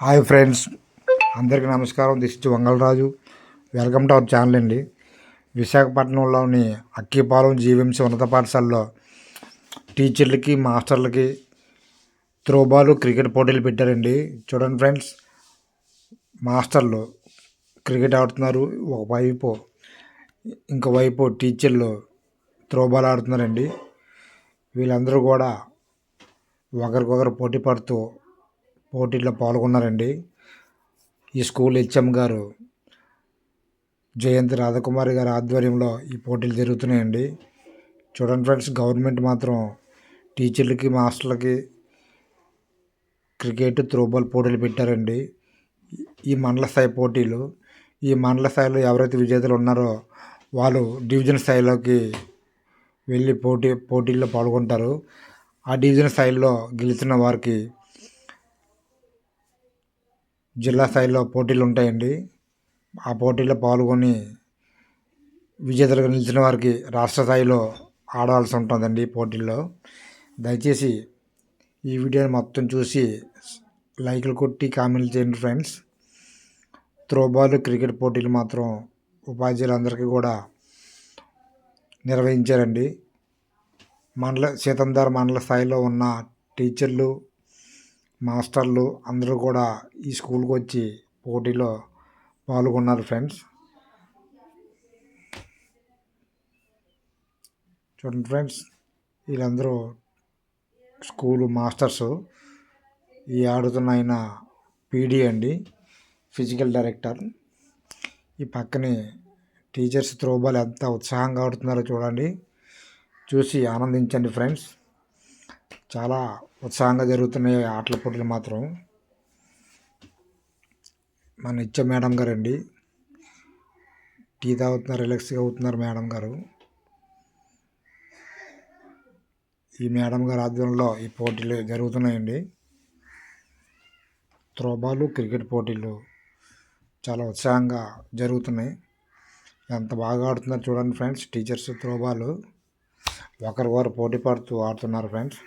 Hi friends. అందరికీ నమస్కారం. This is Vangalaraju welcome to our channel అండి. విశాఖపట్నంలోని అక్కిపాలెం జీవీఎంసీ ఉన్నత పాఠశాలలో టీచర్లకి మాస్టర్లకి త్రోబాల్ క్రికెట్ పోటీలు పెట్టారండి. చూడండి ఫ్రెండ్స్ మాస్టర్లు క్రికెట్ ఆడుతున్నారు. ఒకవైపు ఇంకోవైపు టీచర్లు త్రోబాల్ ఆడుతున్నారండి. వీళ్ళందరూ కూడా ఒకరికొకరు పోటీ పడుతూ పోటీల్లో పాల్గొన్నారండి. ఈ స్కూల్ హెచ్ఎం గారు జయంతి రాధకుమారి గారి ఆధ్వర్యంలో ఈ పోటీలు జరుగుతున్నాయండి. చూడండి ఫ్రెండ్స్ గవర్నమెంట్ మాత్రం టీచర్లకి మాస్టర్లకి క్రికెట్ త్రోబాల్ పోటీలు పెట్టారండి. ఈ మండల స్థాయి పోటీలు ఈ మండల స్థాయిలో ఎవరైతే విజేతలు ఉన్నారో వాళ్ళు డివిజన్ స్థాయిలోకి వెళ్ళి పోటీ పోటీల్లో పాల్గొంటారు. ఆ డివిజన్ స్థాయిలో గెలిచిన వారికి జిల్లా స్థాయిలో పోటీలు ఉంటాయండి. ఆ పోటీలో పాల్గొని విజేతలుగా నిలిచిన వారికి రాష్ట్ర స్థాయిలో ఆడాల్సి ఉంటుందండి పోటీల్లో. దయచేసి ఈ వీడియోని మొత్తం చూసి లైక్లు కొట్టి కామెంట్లు చేయండి ఫ్రెండ్స్. త్రోబాల్ క్రికెట్ పోటీలు మాత్రం ఉపాధ్యాయులందరికీ కూడా నిర్వహించారండి. మండల సీతందార్ మండల స్థాయిలో ఉన్న టీచర్లు మాస్టర్లు అందరూ కూడా ఈ స్కూల్కి వచ్చి పోటీలో పాల్గొన్నారు ఫ్రెండ్స్. చూడండి ఫ్రెండ్స్ వీళ్ళందరూ స్కూలు మాస్టర్స్. ఈ ఆడుతున్న ఆయన పీడీ అండి ఫిజికల్ డైరెక్టర్. ఈ పక్కనే టీచర్స్ త్రోబాల్ ఎంత ఉత్సాహంగా ఆడుతున్నారో చూడండి. చూసి ఆనందించండి ఫ్రెండ్స్. చాలా ఉత్సాహంగా జరుగుతున్నాయి ఆటల పోటీలు మాత్రం మన నిత్య మేడం గారు అండి టీ తాగుతున్నారు రిలాక్స్గా అవుతున్నారు మేడం గారు. ఈ మేడం గారి ఆధ్వర్యంలో ఈ పోటీలు జరుగుతున్నాయండి. త్రోబాలు క్రికెట్ పోటీలు చాలా ఉత్సాహంగా జరుగుతున్నాయి. ఎంత బాగా ఆడుతున్నారు చూడండి ఫ్రెండ్స్ టీచర్స్ త్రోబాలు. ఒకరికొకరు పోటీ పడుతూ ఆడుతున్నారు ఫ్రెండ్స్.